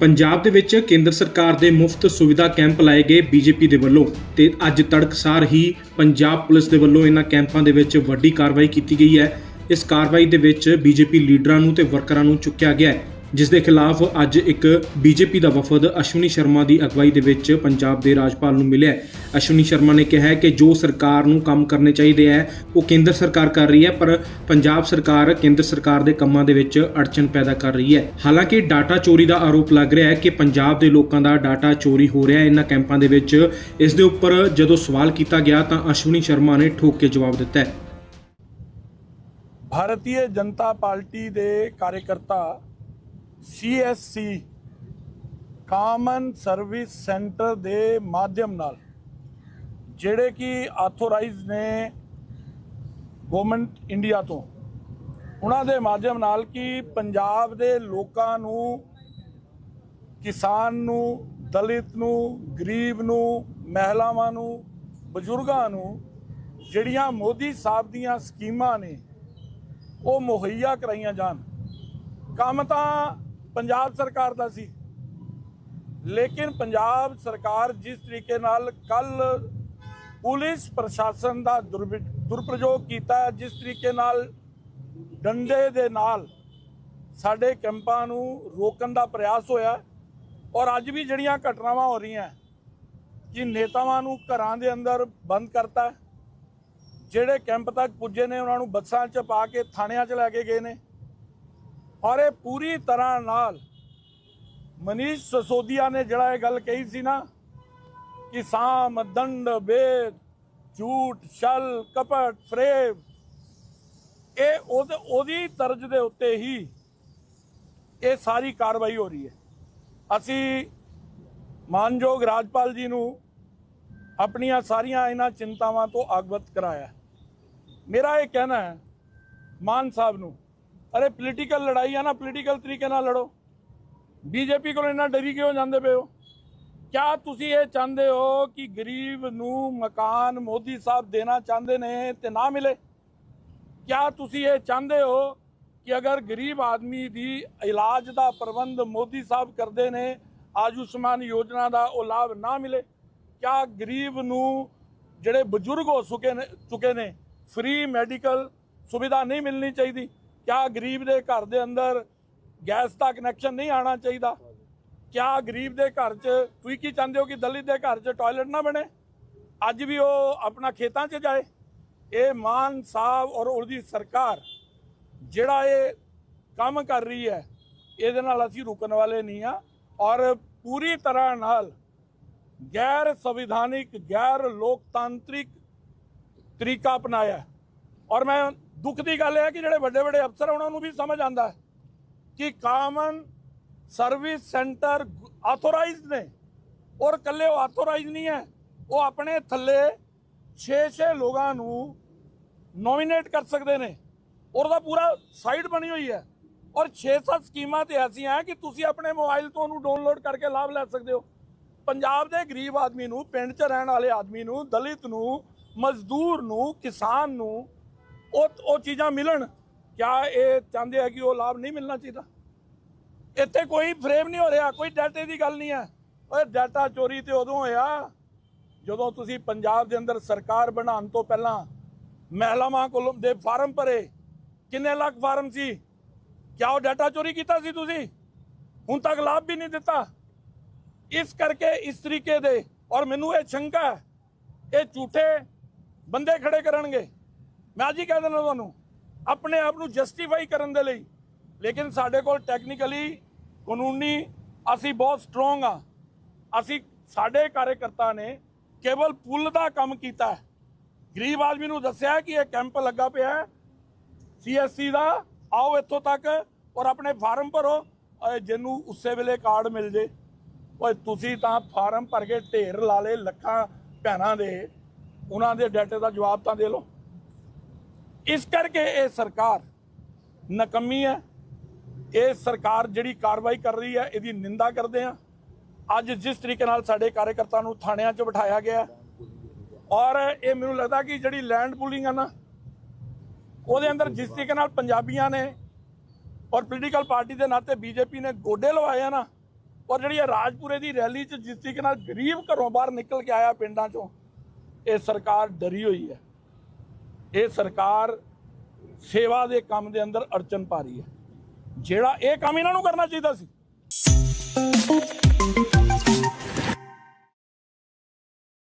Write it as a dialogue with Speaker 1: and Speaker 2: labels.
Speaker 1: ਪੰਜਾਬ ਦੇ ਵਿੱਚ ਕੇਂਦਰ ਸਰਕਾਰ ਦੇ ਮੁਫਤ ਸੁਵਿਧਾ ਕੈਂਪ ਲਾਏ ਗਏ ਬੀਜੇਪੀ ਦੇ ਵੱਲੋਂ ਤੇ ਅੱਜ ਤੜਕਸਾਰ ਹੀ ਪੰਜਾਬ ਪੁਲਿਸ ਦੇ ਵੱਲੋਂ ਇਹਨਾਂ ਕੈਂਪਾਂ ਦੇ ਵਿੱਚ ਵੱਡੀ ਕਾਰਵਾਈ ਕੀਤੀ ਗਈ ਹੈ। ਇਸ ਕਾਰਵਾਈ ਦੇ ਵਿੱਚ ਬੀਜੇਪੀ ਲੀਡਰਾਂ ਨੂੰ ਤੇ ਵਰਕਰਾਂ ਨੂੰ ਚੁੱਕਿਆ ਗਿਆ ਹੈ। ਜਿਸ ਦੇ ਖਿਲਾਫ ਅੱਜ ਇੱਕ ਬੀਜੇਪੀ ਦਾ ਵਫਦ ਅਸ਼ਵਨੀ ਸ਼ਰਮਾ ਦੀ ਅਗਵਾਈ ਦੇ ਵਿੱਚ ਪੰਜਾਬ ਦੇ ਰਾਜਪਾਲ ਨੂੰ ਮਿਲਿਆ ਅਸ਼ਵਨੀ ਸ਼ਰਮਾ ਨੇ ਕਿਹਾ ਹੈ ਕਿ ਜੋ ਸਰਕਾਰ ਨੂੰ ਕੰਮ ਕਰਨੇ ਚਾਹੀਦੇ ਹੈ, ਉਹ ਕੇਂਦਰ ਸਰਕਾਰ ਕਰ ਰਹੀ ਹੈ, ਪਰ ਪੰਜਾਬ ਸਰਕਾਰ ਕੇਂਦਰ ਸਰਕਾਰ ਦੇ ਕੰਮਾਂ ਦੇ ਵਿੱਚ ਅੜਚਨ ਪੈਦਾ ਕਰ ਰਹੀ ਹੈ। ਹਾਲਾਂਕਿ ਡਾਟਾ ਚੋਰੀ ਦਾ ਆਰੋਪ ਲੱਗ ਰਿਹਾ ਹੈ ਕਿ ਪੰਜਾਬ ਦੇ ਲੋਕਾਂ ਦਾ ਡਾਟਾ ਚੋਰੀ ਹੋ ਰਿਹਾ ਹੈ। ਇਹਨਾਂ ਕੈਂਪਾਂ ਦੇ ਵਿੱਚ ਇਸ ਦੇ ਉੱਪਰ ਜਦੋਂ ਸਵਾਲ ਕੀਤਾ ਗਿਆ ਤਾਂ ਅਸ਼ਵਨੀ ਸ਼ਰਮਾ ਨੇ ਠੋਕ ਕੇ ਜਵਾਬ ਦਿੱਤਾ ਹੈ।
Speaker 2: ਭਾਰਤੀ ਜਨਤਾ ਪਾਰਟੀ ਦੇ ਕਾਰਜਕਰਤਾ ਸੀਐਸਸੀ ਕਾਮਨ ਸਰਵਿਸ ਸੈਂਟਰ ਦੇ ਮਾਧਿਅਮ ਨਾਲ, ਜਿਹੜੇ ਕਿ ਆਥੋਰਾਈਜ਼ ਨੇ ਗਵਰਨਮੈਂਟ ਇੰਡੀਆ ਤੋਂ, ਉਹਨਾਂ ਦੇ ਮਾਧਿਅਮ ਨਾਲ ਕਿ ਪੰਜਾਬ ਦੇ ਲੋਕਾਂ ਨੂੰ, ਕਿਸਾਨ ਨੂੰ, ਦਲਿਤ ਨੂੰ, ਗਰੀਬ ਨੂੰ, ਮਹਿਲਾਵਾਂ ਨੂੰ, ਬਜ਼ੁਰਗਾਂ ਨੂੰ, ਜਿਹੜੀਆਂ ਮੋਦੀ ਸਾਹਿਬ ਦੀਆਂ ਸਕੀਮਾਂ ਨੇ, ਉਹ ਮੁਹੱਈਆ ਕਰਾਈਆਂ ਜਾਣ। ਕੰਮ ਤਾਂ ਪੰਜਾਬ ਸਰਕਾਰ ਦਾ ਸੀ। ਲੇਕਿਨ ਪੰਜਾਬ ਸਰਕਾਰ ਜਿਸ ਤਰੀਕੇ ਨਾਲ ਕੱਲ ਪੁਲਿਸ ਪ੍ਰਸ਼ਾਸਨ ਦਾ ਦੁਰਵਿ- ਦੁਰਪ੍ਰਯੋਗ ਕੀਤਾ ਜਿਸ ਤਰੀਕੇ ਨਾਲ ਡੰਡੇ ਦੇ ਨਾਲ ਸਾਡੇ ਕੈਂਪਾਂ ਨੂੰ ਰੋਕਣ ਦਾ ਪ੍ਰਯਾਸ ਹੋਇਆ ਔਰ ਅੱਜ ਵੀ ਜਿਹੜੀਆਂ ਘਟਨਾਵਾਂ ਹੋ ਰਹੀਆਂ ਕਿ ਨੇਤਾਵਾਂ ਨੂੰ ਘਰਾਂ ਦੇ ਅੰਦਰ ਬੰਦ ਕਰਤਾ ਜਿਹੜੇ ਕੈਂਪ ਤੱਕ ਪੁੱਜੇ ਨੇ, ਉਹਨਾਂ ਨੂੰ ਬੱਸਾਂ 'ਚ ਪਾ ਕੇ ਥਾਣਿਆਂ 'ਚ ਲੈ ਕੇ ਗਏ ਨੇ ਔਰ ਇਹ ਪੂਰੀ ਤਰ੍ਹਾਂ ਨਾਲ ਮਨੀਸ਼ ਸਸੋਦੀਆ ਨੇ ਜਿਹੜਾ ਇਹ ਗੱਲ ਕਹੀ ਸੀ ਨਾ ਕਿ ਸਾਮ ਦੰਡ, ਵੇਦ, ਝੂਠ, ਛਲ, ਕਪਟ, ਫਰੇਬ, ਇਹ ਉਹਦੇ- ਉਹਦੀ ਤਰਜ ਦੇ ਉੱਤੇ ਹੀ ਇਹ ਸਾਰੀ ਕਾਰਵਾਈ ਹੋ ਰਹੀ ਹੈ। ਅਸੀਂ ਮਾਨਯੋਗ ਰਾਜਪਾਲ ਜੀ ਨੂੰ ਆਪਣੀਆਂ ਸਾਰੀਆਂ ਇਹਨਾਂ ਚਿੰਤਾਵਾਂ ਤੋਂ ਅਗਵਤ ਕਰਾਇਆ ਮੇਰਾ ਇਹ ਕਹਿਣਾ ਹੈ, ਮਾਨ ਸਾਹਿਬ ਨੂੰ ਅਰੇ ਪੋਲੀਟੀਕਲ ਲੜਾਈ ਆ ਨਾ ਪੋਲੀਟੀਕਲ ਤਰੀਕੇ ਨਾਲ ਲੜੋ। ਬੀਜੇਪੀ ਕੋਲ ਇੰਨਾ ਡਰੀ ਕਿਉਂ ਜਾਂਦੇ ਪਏ ਹੋ? ਕਿਆ ਤੁਸੀਂ ਇਹ ਚਾਹੁੰਦੇ ਹੋ ਕਿ ਗਰੀਬ ਨੂੰ ਮਕਾਨ ਮੋਦੀ ਸਾਹਿਬ ਦੇਣਾ ਚਾਹੁੰਦੇ ਨੇ ਤੇ ਨਾ ਮਿਲੇ? ਕਿਆ ਤੁਸੀਂ ਇਹ ਚਾਹੁੰਦੇ ਹੋ ਕਿ ਅਗਰ ਗਰੀਬ ਆਦਮੀ ਦੀ ਇਲਾਜ ਦਾ ਪ੍ਰਬੰਧ ਮੋਦੀ ਸਾਹਿਬ ਕਰਦੇ ਨੇ, ਆਯੁਸ਼ਮਾਨ ਯੋਜਨਾ ਦਾ ਉਹ ਲਾਭ ਨਾ ਮਿਲੇ? ਕਿਆ ਗਰੀਬ ਨੂੰ ਜਿਹੜੇ ਬਜ਼ੁਰਗ ਹੋ ਚੁੱਕੇ ਨੇ ਚੁੱਕੇ ਨੇ ਫ੍ਰੀ ਮੈਡੀਕਲ ਸੁਵਿਧਾ ਨਹੀਂ ਮਿਲਣੀ ਚਾਹੀਦੀ? ਕਿਆ ਗਰੀਬ ਦੇ ਘਰ ਦੇ ਅੰਦਰ ਗੈਸ ਦਾ ਕਨੈਕਸ਼ਨ ਨਹੀਂ ਆਣਾ ਚਾਹੀਦਾ? ਕਿਆ ਗਰੀਬ ਦੇ ਘਰ 'ਚ ਤੁਸੀਂ ਕੀ ਚਾਹੁੰਦੇ ਹੋ ਕਿ ਦਲਿਤ ਦੇ ਘਰ 'ਚ ਟਾਇਲਟ ਨਾ ਬਣੇ? ਅੱਜ ਵੀ ਉਹ ਆਪਣਾ ਖੇਤਾਂ 'ਚ ਜਾਏ। ਇਹ ਮਾਨ ਸਾਹਿਬ ਔਰ ਉਹਦੀ ਸਰਕਾਰ ਜਿਹੜਾ ਇਹ ਕੰਮ ਕਰ ਰਹੀ ਹੈ, ਇਹਦੇ ਨਾਲ ਅਸੀਂ ਰੁਕਣ ਵਾਲੇ ਨਹੀਂ ਆ ਔਰ ਪੂਰੀ ਤਰ੍ਹਾਂ ਨਾਲ ਗੈਰ ਸੰਵਿਧਾਨਿਕ, ਗੈਰ ਲੋਕਤਾਂਤਰਿਕ ਤਰੀਕਾ ਅਪਣਾਇਆ ਔਰ ਮੈਂ ਦੁੱਖ ਦੀ ਗੱਲ ਇਹ ਹੈ ਕਿ ਜਿਹੜੇ ਵੱਡੇ ਵੱਡੇ ਅਫਸਰ ਉਹਨਾਂ ਨੂੰ ਵੀ ਸਮਝ ਆਂਦਾ ਕਿ ਕਾਮਨ ਸਰਵਿਸ ਸੈਂਟਰ ਆਥੋਰਾਈਜ਼ਡ ਨੇ। ਔਰ ਕੱਲੇ ਉਹ ਆਥੋਰਾਈਜ਼ ਨਹੀਂ ਹੈ। ਉਹ ਆਪਣੇ ਥੱਲੇ 6-6 ਲੋਕਾਂ ਨੂੰ ਨੋਮੀਨੇਟ ਕਰ ਸਕਦੇ ਨੇ। ਔਰ ਉਹਦਾ ਪੂਰਾ ਸਾਈਟ ਬਣੀ ਹੋਈ ਹੈ। ਔਰ 6-7 ਸਕੀਮਾਂ ਤੇ ਐਸੀਆਂ ਕਿ ਤੁਸੀਂ ਆਪਣੇ ਮੋਬਾਈਲ ਤੋਂ ਉਹਨੂੰ ਡਾਊਨਲੋਡ ਕਰਕੇ ਲਾਭ ਲੈ ਸਕਦੇ ਹੋ। ਪੰਜਾਬ ਦੇ ਗਰੀਬ ਆਦਮੀ ਨੂੰ, ਪਿੰਡ 'ਚ ਰਹਿਣ ਵਾਲੇ ਆਦਮੀ ਨੂੰ, ਦਲਿਤ ਨੂੰ, ਮਜ਼ਦੂਰ ਨੂੰ, ਕਿਸਾਨ ਨੂੰ ਉਹ ਉਹ ਚੀਜ਼ਾਂ ਮਿਲਣ, ਕਿਆ ਇਹ ਚਾਹੁੰਦੇ ਆ ਕਿ ਉਹ ਲਾਭ ਨਹੀਂ ਮਿਲਣਾ ਚਾਹੀਦਾ? ਇੱਥੇ ਕੋਈ ਫਰੇਮ ਨਹੀਂ ਹੋ ਰਿਹਾ, ਕੋਈ ਡਾਟੇ ਦੀ ਗੱਲ ਨਹੀਂ ਹੈ। ਓਏ ਡਾਟਾ ਚੋਰੀ ਤੇ ਉਦੋਂ ਹੋਇਆ, ਜਦੋਂ ਤੁਸੀਂ ਪੰਜਾਬ ਦੇ ਅੰਦਰ ਸਰਕਾਰ ਬਣਾਉਣ ਤੋਂ ਪਹਿਲਾਂ ਮਹਿਲਾਵਾਂ ਕੋਲੋਂ ਦੇ ਫਾਰਮ ਭਰੇ। ਕਿੰਨੇ ਲੱਖ ਫਾਰਮ ਸੀ? ਕਿਆ ਉਹ ਡਾਟਾ ਚੋਰੀ ਕੀਤਾ ਸੀ ਤੁਸੀਂ? ਹੁਣ ਤੱਕ ਲਾਭ ਵੀ ਨਹੀਂ ਦਿੱਤਾ। ਇਸ ਕਰਕੇ ਇਸ ਤਰੀਕੇ ਦੇ, ਔਰ ਮੈਨੂੰ ਇਹ ਸ਼ੰਕਾ ਇਹ ਝੂਠੇ ਬੰਦੇ ਖੜੇ ਕਰਨਗੇ। ਮੈਂ ਅੱਜ ਹੀ ਕਹਿ ਦਿੰਦਾ ਤੁਹਾਨੂੰ, ਆਪਣੇ ਆਪ ਨੂੰ ਜਸਟੀਫਾਈ ਕਰਨ ਦੇ ਲਈ, ਲੇਕਿਨ ਸਾਡੇ ਕੋਲ ਟੈਕਨੀਕਲੀ ਕਾਨੂੰਨੀ ਅਸੀਂ ਬਹੁਤ ਸਟਰੋਂਗ ਆ। ਅਸੀਂ ਸਾਡੇ ਕਾਰਜਕਰਤਾ ਨੇ ਕੇਵਲ ਪੁੱਲ ਦਾ ਕੰਮ ਕੀਤਾ ਹੈ। ਗਰੀਬ ਆਦਮੀ ਨੂੰ ਦੱਸਿਆ ਕਿ ਇਹ ਕੈਂਪ ਲੱਗਾ ਪਿਆ ਹੈ। ਸੀਐਸਸੀ ਦਾ, ਆਓ ਇੱਥੋਂ ਤੱਕ ਔਰ ਆਪਣੇ ਫਾਰਮ ਭਰੋ ਓਏ ਜਿਹਨੂੰ ਉਸੇ ਵੇਲੇ ਕਾਰਡ ਮਿਲ ਜੇ। ਓਏ, ਤੁਸੀਂ ਤਾਂ ਫਾਰਮ ਭਰ ਕੇ ਢੇਰ ਲਾ ਲੇ ਲੱਖਾਂ ਭੈਣਾਂ ਦੇ। ਉਹਨਾਂ ਦੇ ਡਾਟੇ ਦਾ ਜਵਾਬ ਤਾਂ ਦੇ ਲਓ। ਇਸ ਕਰਕੇ ਇਹ ਸਰਕਾਰ ਨਕਮੀ ਹੈ। ਇਹ ਸਰਕਾਰ ਜਿਹੜੀ ਕਾਰਵਾਈ ਕਰ ਰਹੀ ਹੈ, ਇਹਦੀ ਨਿੰਦਾ ਕਰਦੇ ਆ ਅੱਜ ਜਿਸ ਤਰੀਕੇ ਨਾਲ ਸਾਡੇ ਕਾਰਜਕਰਤਾ ਨੂੰ ਥਾਣਿਆਂ 'ਚ ਬਿਠਾਇਆ ਗਿਆ ਔਰ ਇਹ ਮੈਨੂੰ ਲੱਗਦਾ ਕਿ ਜਿਹੜੀ ਲੈਂਡ ਪੂਲਿੰਗ ਆ ਨਾ, ਉਹਦੇ ਅੰਦਰ ਜਿਸ ਤਰੀਕੇ ਨਾਲ ਪੰਜਾਬੀਆਂ ਨੇ ਔਰ ਪੋਲੀਟੀਕਲ ਪਾਰਟੀ ਦੇ ਨਾਤੇ ਬੀਜੇਪੀ ਨੇ ਗੋਡੇ ਲਵਾਏ ਆ ਨਾ, ਔਰ ਜਿਹੜੀ ਇਹ ਰਾਜਪੁਰੇ ਦੀ ਰੈਲੀ 'ਚ ਜਿਸ ਤਰੀਕੇ ਨਾਲ ਗਰੀਬ ਘਰੋਂ ਬਾਹਰ ਨਿਕਲ ਕੇ ਆਇਆ ਪਿੰਡਾਂ 'ਚੋਂ, ਇਹ ਸਰਕਾਰ ਡਰੀ ਹੋਈ ਹੈ। ਇਹ ਸਰਕਾਰ ਸੇਵਾ ਦੇ ਕੰਮ ਦੇ ਅੰਦਰ ਅੜਚਨ ਪਾ ਰਹੀ ਹੈ। ਜਿਹੜਾ ਇਹ ਕੰਮ ਇਹਨਾਂ ਨੂੰ ਕਰਨਾ ਚਾਹੀਦਾ ਸੀ।